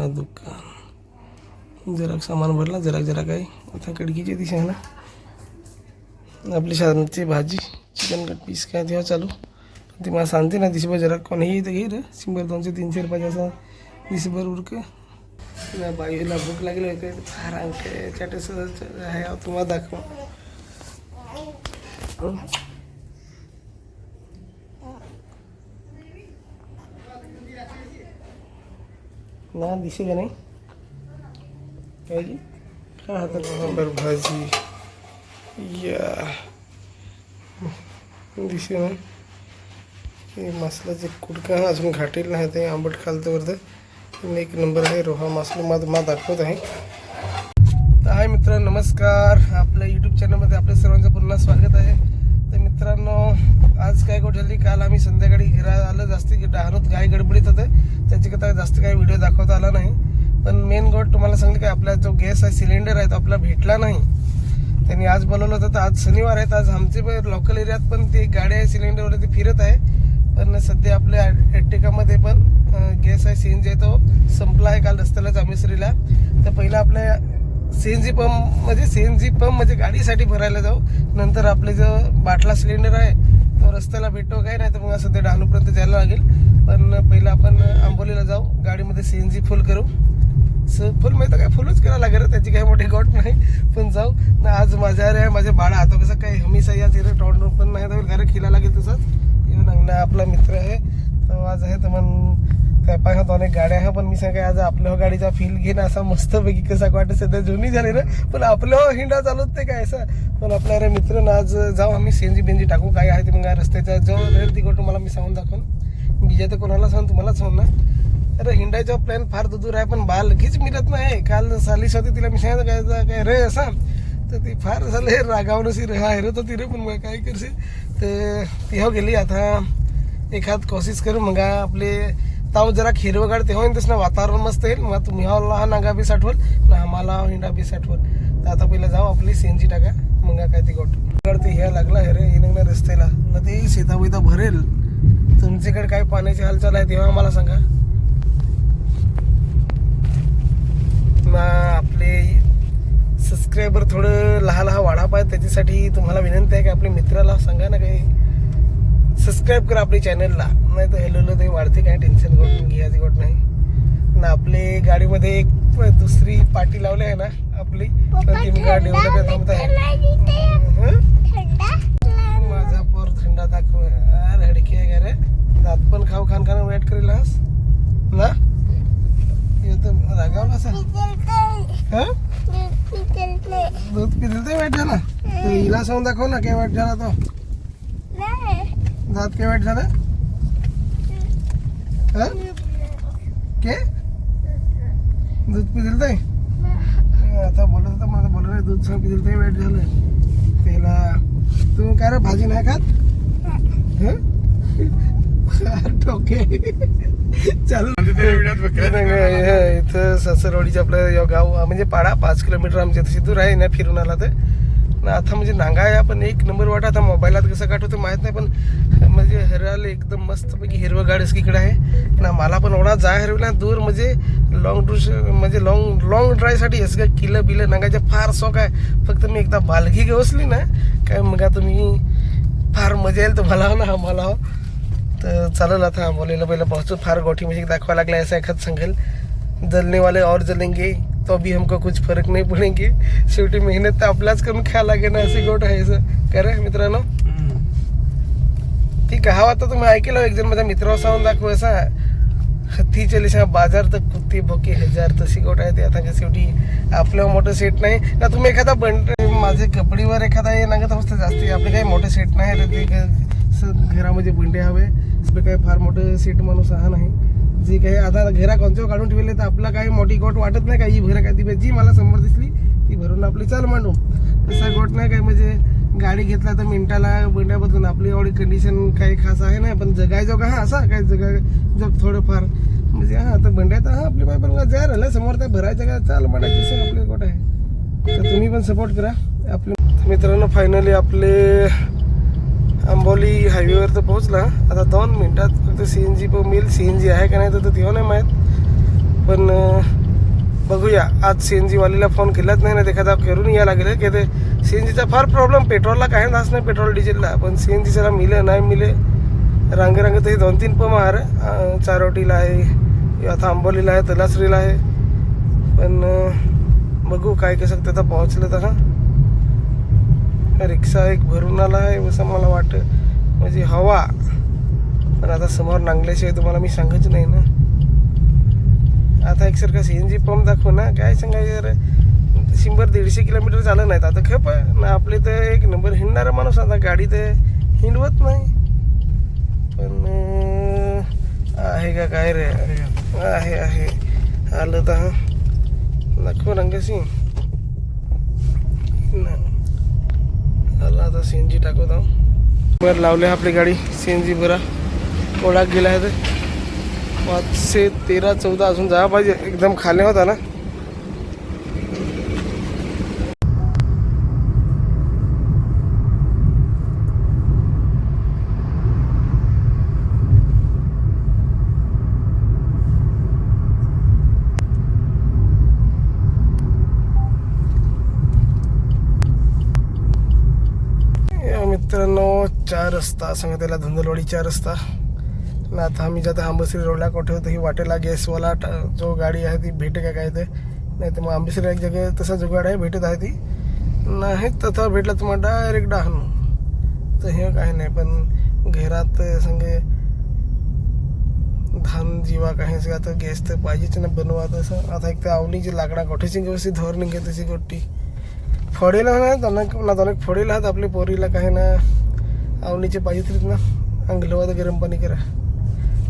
आपलं दुकान. जरा सामान भरला जरा जरा काही आता खिडकीची दिशा आहे ना. आपली शांती भाजी चिकन कट पीस काय तेव्हा चालू. पण ती मला सांगते ना दिसभर जरा कोणीही इथं घे रे शंभर दोनशे तीनशे रुपयाचा असं दिसभर उरक. ना बाईला भूक लागली होते फार अंके चाटेस आहे अहो, तुम्हाला दाखवा. ना दिसे का नाही काय की काय हातात भाजी या दिसे ना हे मासलाचे कुडका अजून घाटेल नाही ते आंबट खालतं वरतं एक नंबर आहे रोहा मासला मा मा दाखवत आहे तर हाय मित्र नमस्कार आपल्या यूट्यूब चॅनलमध्ये आपल्या सर्वांचं पुन्हा स्वागत आहे तर मित्रांनो आज काय गोष्ट झाली काल आम्ही संध्याकाळी घरा आलं जास्त डहाणूत गाय गडबडीत होते. त्याची कथा जास्त काही व्हिडिओ दाखवता आला नाही. पण मेन गोष्ट तुम्हाला सांगली काय आपला जो गॅस आहे सिलेंडर आहे तो आपला भेटला नाही. त्यांनी आज बोलवलं होतं तर आज शनिवार आहेत आज आमचे लोकल एरियात पण ते गाड्या आहे सिलेंडरवर ते फिरत आहे. पण सध्या आपल्या ॲटिकामध्ये पण गॅस आहे सी एन जी आहे तो संपला आहे काल रस्त्याला जामेश्वरीला तर पहिला आपल्या सी एन जी पंप म्हणजे सी एन जी पंप म्हणजे गाडीसाठी भरायला जाऊ. नंतर आपले जो बाटला सिलेंडर आहे तो रस्त्याला भेटतो काय नाही तर मग असं ते डहाणूपर्यंत जायला लागेल. पण पहिलं आपण आंबोलीला जाऊ. गाडीमध्ये सी एन जी फुल करू. स फुल माहिती काय? फुलच करावं लागेल त्याची काही मोठी गोट नाही. पण जाऊ. ना आज माझ्या अरे माझ्या बाळा आता कसं काही हमीसा या तिथे टॉन पण नाही तर घरी खिला लागेल तसंच. येऊन ना आपला मित्र आहे. तो आज आहे तर मग त्या पाहत अनेक गाड्या आहे पण मी सांगा आज आपल्या गाडीचा फील घेण असा मस्तपैकी कसा वाटत सध्या जुनी झाली ना पण आपल्या हिंडा चालवत ते काय असं? पण आपल्या अरे मित्र ना आज जाऊ आम्ही सेंजी बेंजी टाकू काय आहे ते मग रस्त्याचा जो रेल ती तुम्हाला मला मी सांगून दाखवून. बीजा तर कोणाला सांग तुम्हाला सांग ना. अरे हिंडायचा प्लॅन फार दूर आहे पण बाल लगेच मिळत नाही. काल सालीस होती तिला मी सांगितलं काय काय रे असा. तर ती फार झालं हे रागावून सी रे हा हेरत होती रे पण मग काय करशील? तर ती हो गेली. आता एखाद कोशिश करू मग आपले ताव जरा हिरवगाड ते होईन तसं वातावरण मस्त येईल. मग तुम्ही हा लहान नागा बी साठवल ना आम्हाला हिंडा बी साठवल. तर आता पहिलं जाऊ आपली सीएनजी टाका मग काय ती गोट. ते ह्या लागला हे रे येणं रस्त्याला. ना ते शेता बिता भरेल. तुमच्याकडे काय पाण्याची हालचाल आहे तेव्हा आम्हाला सांगा. ना आपले सबस्क्रायबर थोडं लहा लहा वाढा पाहिजे त्याच्यासाठी तुम्हाला विनंती आहे की आपल्या मित्राला सांगा ना काही. सबस्क्राईब करा आपल्या चॅनलला नाही तर हेलो ते वाढते काही टेन्शन करून घ्यायची गोट नाही ना आपली गाडीमध्ये एक दुसरी पार्टी लावली आहे ना आपली. ती मी गाडी एवढं थांबत आहे? माझा पोर थंडा दाखव. अरे हडकी आहे रे? दात पण खाऊ खान खान वेट करेल हास ना? येतो रागावला असा. हं? दूध पितील ते वाईट झाला. हिला सांगून दाखव ना काय वाईट झाला तो. दात काय वाईट झालं के? दूध पितील ते आता बोलत होता मला बोलत नाही दूध सांग पितील ते वाईट झालं त्याला तू काय रे भाजी नाही खात? हं? चालू. इथं ससरवाडीच्या आपलं गाव म्हणजे पाडा पाच किलोमीटर आमच्या तशी दूर आहे ना फिरून आला तर. ना आता म्हणजे नांगा आहे आपण एक नंबर वाटा आता मोबाईलात कसं काढतो माहीत नाही पण म्हणजे हरवलं एकदम मस्तपैकी हिरवं गाड इकडे आहे. ना मला पण एवढा जाय हरवला दूर म्हणजे लॉंग टूर म्हणजे लॉंग लॉंग ड्राईव्हसाठी असं काय किलं बिलं नांगायचे फार शौक आहे. फक्त मी एकदा बालगी घेऊसली ना काय मग तुम्ही फार मजा येईल तुम्हाला हो ना आम्हाला हो. तर चालेल आता आंबोलीला पहिलं पाहतो फार गोठी म्हणजे दाखवा लागला असं एखाद सांगेल. जलनेवाले और जलेंगे. तो भी हमको कुछ फरक नाही पडेंगे। शेवटी मेहनत तर आपल्याच करून खायला लागेल ना अशी गोट आहे असं खरं मित्रांनो? ती कहावत तुम्ही ऐकलं एक जण माझ्या मित्रावर सांगून दाखवू असा हत्ती चलिसा बाजार तर कुत्ती भोके हजार तशी गोट आहे ते आता का शेवटी आपलं मोठं सेट नाही। ना तुम्ही एखादा बंड माझे कपडीवर एखादा हे नागत अवस्था जास्त आपले काही मोठं सेट नाही तर ते घरामध्ये बंडे हवे आपलं काही फार मोठं सेट माणूस हा नाही। जे काही आता घरा कोणत्या काढून ठेवले तर आपला काही मोठी गोट वाटत नाही काही भर काय ती जी मला समोर दिसली ती भरून आपली चाल मांडू. तसा गोट नाही काय म्हणजे गाडी घेतला तर मिनटाला बंड्या बदलून आपली एवढी कंडिशन काही खास आहे नाही पण जगायचो का हा असा काय जगाय जग थोडंफार. म्हणजे हा तर बंड्या तर हा आपली बाय पण जाय राहिलं समोर त्या भरायचं का? चाल मांडायची असं आपली गोट आहे. तर तुम्ही पण सपोर्ट करा. आपले मित्रांनो फायनली आपले आंबोली हायवेवर तर पोहोचला. आता दोन मिनटात तर सी एन जी पण मिळेल सी एन जी आहे का नाही तर तेव्हा नाही माहीत. पण बघूया. आज सी एन जीवालीला फोन केलाच नाही ना ते एखादा करून या लागेल की ते सी एन जीचा फार प्रॉब्लेम पेट्रोलला काही नाच नाही पेट्रोल डिझेलला पण सी एन जीला मिले नाही मिले रांग तरी दोन तीन पंप आहे चारोटीला आहे आता आंबोलीला आहे तलासरीला आहे. पण बघू काय कसं त्याचा पोहोचलं तर हां. रिक्षा एक भरून आला आहे असं मला वाटतं. म्हणजे हवा. पण आता समोर नांगल्याशिवाय तुम्हाला मी सांगत नाही ना. आता एकसारखा सी एन जी पंप दाखवू ना. काय सांगायचं अरे शंभर दीडशे किलोमीटर झालं नाहीत. आता खप आहे. ना आपले तर एक नंबर हिंडणारा माणूस आता गाडी तर हिंडवत नाही. पण आहे का काय रे? आहे आहे. आलं तर हा. दाखव रंगसी आला आता सी एन जी टाकवत. आहो बरं लावले आपली गाडी सी एन जी बरा. ओळख गेला आहे तर पाचशे तेरा चौदा अजून जा पाहिजे. एकदम खाली होता ना. या मित्रांनो चार रस्ता सांगितलेला धुंदलवाडी चार रस्ता. ना आता आम्ही जाता आंबेसरी रोडला. कुठे होतं ही वाटेला गॅसवाला जो गाडी आहे ती भेटे का काय ते? नाही तर मग आंबेश्री एक जगा तसा जुगाड आहे भेटत आहे ती. नाही तथा भेटला तुम्हाला डायरेक्ट डहाणू. तर हे काही नाही पण घरात संगे धान जीवा काही सगळं आता गॅस तर पाहिजेच ना बनवा तसं. आता एक तर आवनीची लाकडा कोठेची व्यवस्थित धोर निघे तशी गोष्टी. फळेला ना त्यांना ना तनक फोडेला आहात आपल्या पोरीला काही ना. आवनीचे पाहिजे तरीच ना. अंगलवा तर गरम पाणी करा.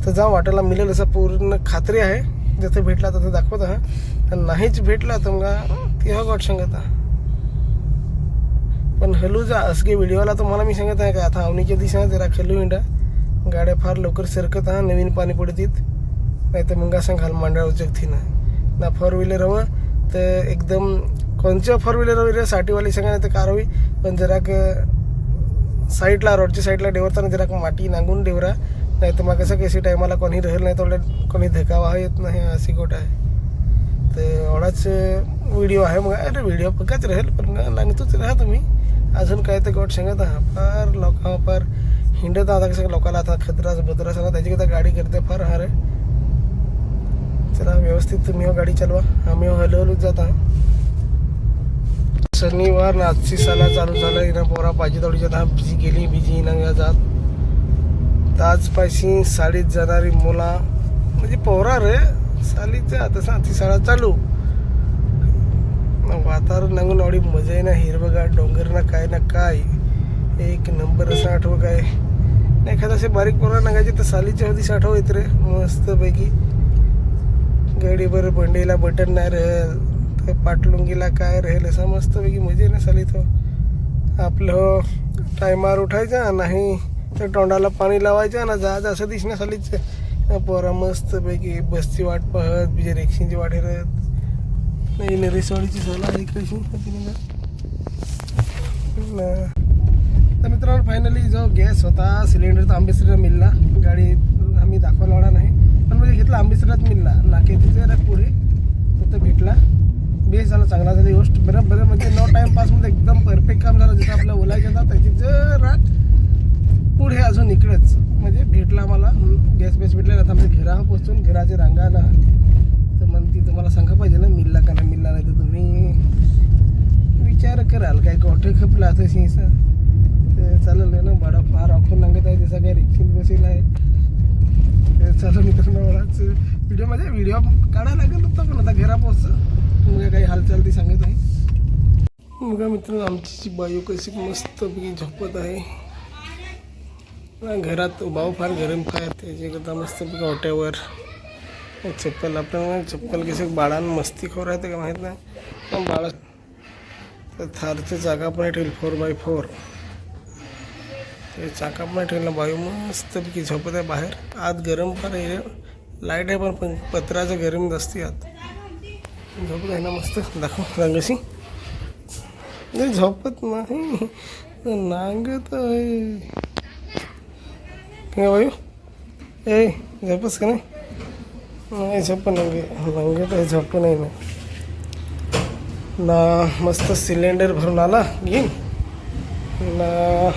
तर जा वाटायला मिळेल असं पूर्ण खात्री आहे. जसं भेटला तसं दाखवत हा नाहीच भेटला तर मग तेव्हा गोट सांगत पण हलू जा असगे व्हिडिओला तुम्हाला मी सांगत आहे का आता आवणीच्या दिशा जरा खलू हिंडा. गाड्या फार लवकर सरकत हा नवीन पाणी पडतीत. नाही तर मग असं घाल मांडळ उचकती ना ना फोर व्हीलर हवं तर एकदम कोणच्या फोर व्हीलर हवी रे? साठीवाली सांगा नाही तर कार हवी. पण जरा साईडला रोडच्या साईडला डेवरताना जरा माती नांगून डेवरा नाही तर मग कसं कशी टायमाला कोणी राहील नाही तेवढ्या कोणी धकावा येत नाही अशी गोट आहे. तर एवढाच व्हिडिओ आहे मग. अरे व्हिडिओ पक्काच राहील पण नांगतोच राहा तुम्ही. अजून काय तर गोट सांगत आहा. फार लोक फार हिंडत आता कसं लोकाला आता खतराच बदरा सांगा त्याची गाडी करते फार हार चला व्यवस्थित तुम्ही हो गाडी चालवा. आम्ही हो हलवलूच जात आहोत. शनिवार ना आजची साला चालू झालं ना पोरा पाहिजे तेवढी जात बिजी गेली बिजी हिनं जात. तर आज साडीत जाणारी मुला म्हणजे पोहरा रे शाळेत जा तसा ती शाळा चालू. वातावरण नांगून एवढी मजा आहे ना हिरवगार डोंगर ना काय ना काय. एक नंबर असं आठवं काय? नाही एखादा असे बारीक पोरा नागायचे तर सालीच्या होती आठव येत रे मस्तपैकी. गाडीवर बंडेला बटन नाही राहील तर पाटलुंगीला काय राहील असं मस्तपैकी आहे ना साली तो. आपलं टायमार उठायचा नाही. तर तोंडाला पाणी लावायचं ना जा असं दिसण्या सालीच पोरा मस्तपैकी बसची वाट पाहत बिजे रिक्षांची वाट हेरत नाही नरेशवाडीची सोला आहे कशी तर मित्रांनो फायनली जो गॅस होता सिलेंडर तर आंबेसरीला मिळला. गाडी आम्ही दाखवायला नाही. पण म्हणजे घेतला आंबेसरीलाच मिळला. नाके तिथे पुढे तिथं भेटला. बेस झाला चांगला झाली गोष्ट. बरं बरं म्हणजे नो टाइम पासमध्ये एकदम परफेक्ट काम झालं. जसं आपलं ओलायचं जातं त्याची जरा पुढे अजून इकडेच. म्हणजे भेटला मला गॅस बेस भेटला आता आमच्या घरा पोचून घराच्या रांगाला तर मग ती तुम्हाला सांगा पाहिजे ना मिलला का नाही मिलला नाही तर तुम्ही विचार कराल काय कॉटे खपला असं शिंसा ते चालेल ना भाडं फार आखून सांगत आहे ते सगळ्या रिक्षेत बसेल आहे. ते चालू मित्रांनो मलाच व्हिडिओमध्ये व्हिडिओ काढायला लागेल होता पण आता घरा पोचतं मग काही हालचाल ती सांगत आहे. मग मित्रांनो आमची जी बायो कशी मस्तपैकी झोपत आहे. घरात भाऊ फार गरम काय त्याच्याकरता मस्त गोट्यावर चप्पल आपल्याला चप्पल कसे बाळान मस्ती खोर आहे ते का माहीत नाही पण बाळा तर थारचं जागा पण ठेवली फोर बाय फोर ते चाका पण ठेवलं बायू मस्तपैकी झोपत आहे बाहेर. आत गरम पण आहे लाइट आहे पण पण पत्राचं गरम जास्ती आत. झोपत आहे ना मस्त दाखव रंगशी. नाही झोपत नाही नांगत आहे. काय बायू ए झोपस का नाही नाही झोप नंगे नंगे तर झोप नाही ना ना मस्त सिलेंडर भरून आला घेईन ना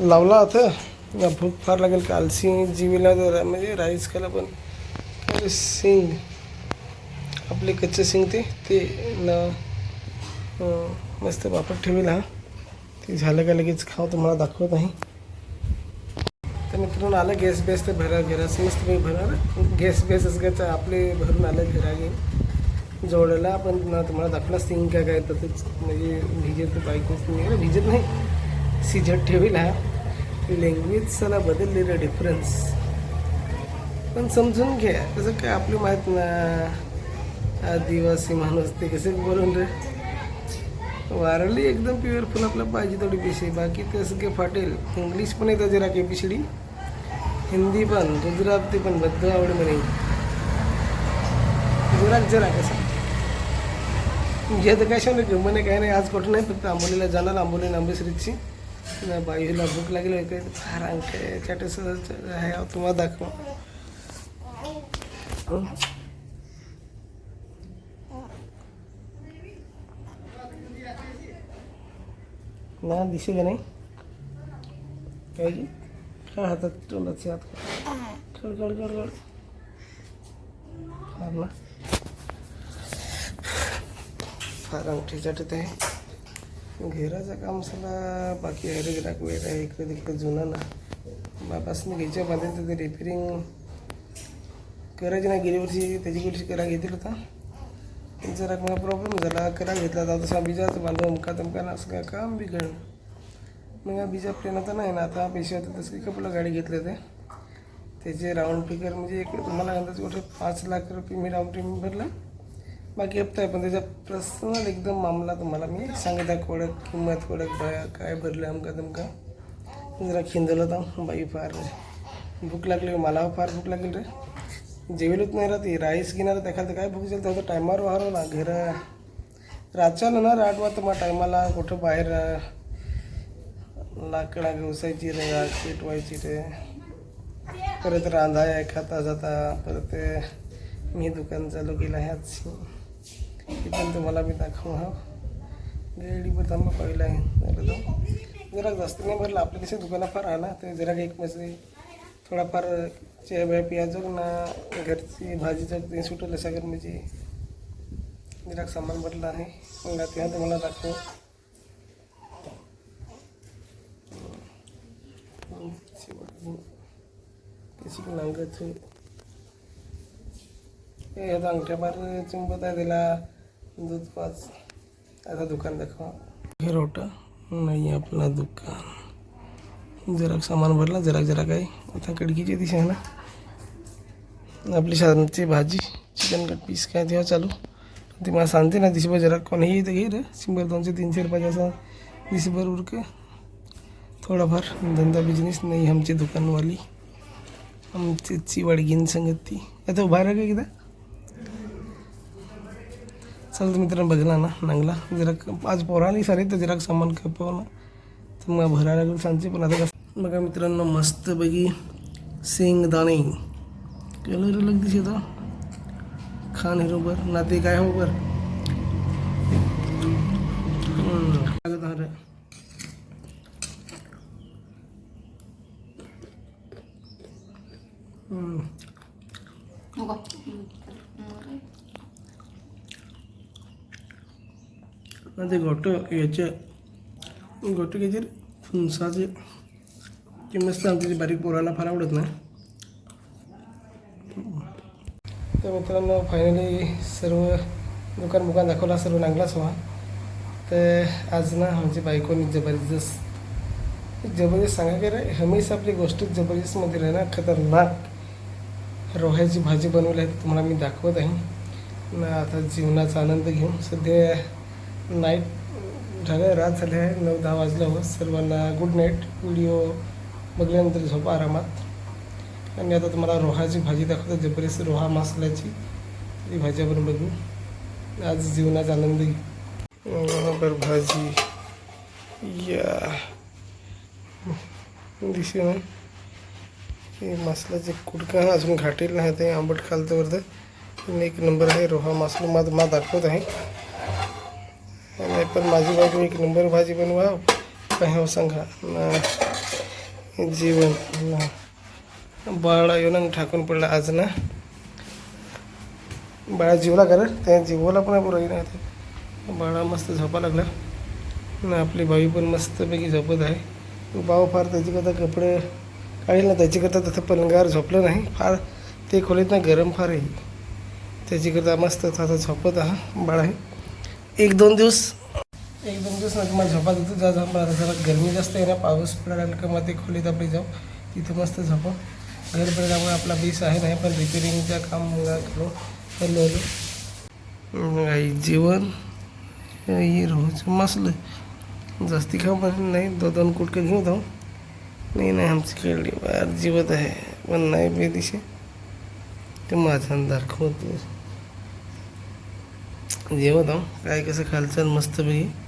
लावला होता ना भूक फार लागेल कालसी जीवीला तर म्हणजे राईस खायला पण अरे सिंग आपले कच्चे सिंग ते ते ना मस्त वापट ठेवेल हा ते झालं का लगेच खाव तुम्हाला दाखवत नाही. तर मित्रांनो आलं गॅस बेस तर भरा घराचं मस्त मी भरा गॅस बेस असं आपले भरून आलं घरा घेऊन जोडायला पण तुम्हाला दाखवला सिंग काय काय तर तेच म्हणजे भिजत बाईकच नाही भिजत नाही. सिजत ठेवेल हा. लँग्वेज चला बदलली रे डिफरन्स पण समजून घ्या. तसं काय आपली माहीत ना? आदिवासी माणूस ते कसे बोलून रे? वारली एकदम प्युअरफुल आपलं पाहिजे थोडी पिशी बाकी ते सगळे फाटेल. इंग्लिश पण येतं जरा के पिशडी हिंदी पण गुजराती पण बद्दल आवड म्हणे. गुजरात जरा कसं. घेत काय शाने म्हणे काय नाही आज कुठं नाही फक्त आंबोलीला जाणार आंबोली आंबेश्रीची बाईला भूक लागली होती फार अंक चाटेस आहे तुम्हाला दाखवा. हं? ना दिसे का नाही काय की काय हातात तोंडाचे हात कड कड कड कड फार ना फार अंगठी चाटत आहे घेराचं काम सला बाकी आहे गिराक वेळ आहे इकडे तिकडे जुना ना बापासने घ्यायच्या बांधायचं ते रिपेरिंग करायची ना गेल्या वर्षी त्याची वर्षी करा घेतलं होता जरा मला प्रॉब्लेम झाला करा घेतला होता तसा बिजाच बांधव अमका तमका ना असं काय काम बिघड मग हा बिजा प्लेन आता नाही ना आता पैसे होते तसं कपला गाडी घेतले ते त्याचे राऊंड फिगर म्हणजे एक तुम्हाला अंदाज कुठे पाच लाख रुपये मी राऊंड ट्रिम भरला बाकी हप्ता आहे पण त्याचा पर्सनल एकदम मामला तुम्हाला मी सांगितला कोडक किंमत कोडक बाया काय भरलं अमका तुमका जरा खिंदलं होता बाई फार भूक लागली मला फार भूक लागली रे जेवेलच नाही राहते राईस घेणार त्याखाली काय भूक जाईल तेव्हा टायमावर वाहरो ना घर. रातच्या ना राट वाजता मग टायमाला कुठं बाहेर लाकडा घुसायची रे आग पेटवायची रे. परत रांधाय खाता जाता परत मी दुकान चालू केलं आहे आज. ते पण तुम्हाला मी दाखवू हा. गाडी पण थांबा पहिला आहे जरा जाऊ. जरा जास्त नाही भरलं आपल्या कसं दुकानात फार आला तर ते जरा एक म्हणजे थोडाफार चहा बाय प्याज ना घरची भाजीचं ते सुटलं सगळं म्हणजे जरा सामान भरलं आहे. मग तेव्हा तुम्हाला दाखवू. कशी नांगत हे आता अंगठ्या बार चिंबत आहे त्याला दूध पाच. आता दुकान दाखवा. हे रोटा नाही आपला दुकान. जरा सामान भरला जरा जरा काय आता कडकीची दिशा आहे ना. आपली साधारणची भाजी चिकन कट पीस काय तेव्हा चालू. ती मला सांगते ना दिसभर जरा. कोणीही येतं घे रे. शंभर दोनशे तीनशे रुपयाचा असं दिसभर उरक. थोडाफार धंदा बिझनेस नाही आमची दुकानवाली. आमची वाडगीन संगती. आता उभा राहा का एकदा. चल मित्रांनो बघला ना नांगला. जरा आज पोराली सारे तर जरा सामान खपव ना तर मग भरायला लागेल सांगते पण आता कसं बघा मित्रांनो मस्त बघी शेंगदाणे. कलर अलग दिसे तो खान हिरो बर ना ते काय हो बर. हम्म, लागत ते गोट याचे गोष्ट घ्यायचे फुंसाचे फुणसाचे. ते मस्त आमच्या बारीक पोराला फार आवडत नाही. तर मित्रांनो फायनली सर्व दुकान मुकान दाखवला सर्व नांगलाच व्हा तर आज ना आमची बायकोनी जबरदस्त. जबरदस्त सांगा की रे हमेशा आपली गोष्ट जबरदस्तमध्ये राहणार खतरनाक. रोह्याची भाजी बनवली आहे तुम्हाला मी दाखवत आहे. ना आता जीवनाचा आनंद घेऊन सध्या नाईट झालं रात झाले आहे नऊ दहा वाजल्यावर हो. सर्वांना गुड नाईट व्हिडिओ बघल्यानंतर झोपा आरामात. आणि आता तुम्हाला रोहाची भाजी दाखवतो जबरदस्त रोहा मसाल्याची. ती भाजी आपण बघू. आज जीवनात आनंद घेऊ बरं भाजी. या. दिसे ना हे मसाल्याचे कुडका अजून घाटेल नाही ते आंबट खालतं वरतं एक नंबर आहे रोहा मासलं. मात मा दाखवत आहे. नाही पण माझी बायको एक नंबर भाजी बनवा काय हो सांगा ना जीवन ना। बाळा येऊन ठाकून पडला आज ना। बाळा जीवला कर त्या जीवाला पण बरं ना ते बाळा मस्त झोपा लागला। ना आपली बाई पण मस्तपैकी झोपत आहे। भाऊ फार त्याच्याकरता कपडे काढले ना त्याच्याकरता तसं पलंगावर झोपलं नाही फार ते खोलीत ना गरम फार आहे. त्याच्याकरता मस्त आता झोपत आहा बाळा आहे. एक दोन दिवस. एक दोन दिवस ना मग झोपा देतो जा जा मला जरा गरमी जास्त आहे ना. पाऊस पडायला का मग ते खोलीत आपली जाऊ. तिथं मस्त झोपा. घर पडल्यामुळे आपला बेस आहे नाही पण रिपेरिंगचं काम करू. चालू आलो आई जेवण. हे रोज मसलं जास्ती खाऊ पण नाही. दोन दोन कुटके घेऊ जाऊ. नाही नाही आमची खेळली बाहेर जीवत आहे. पण नाही बे दिशे. ते माझा दाखवतो जेवत आहो. काय कसं खालचं मस्तपैकी.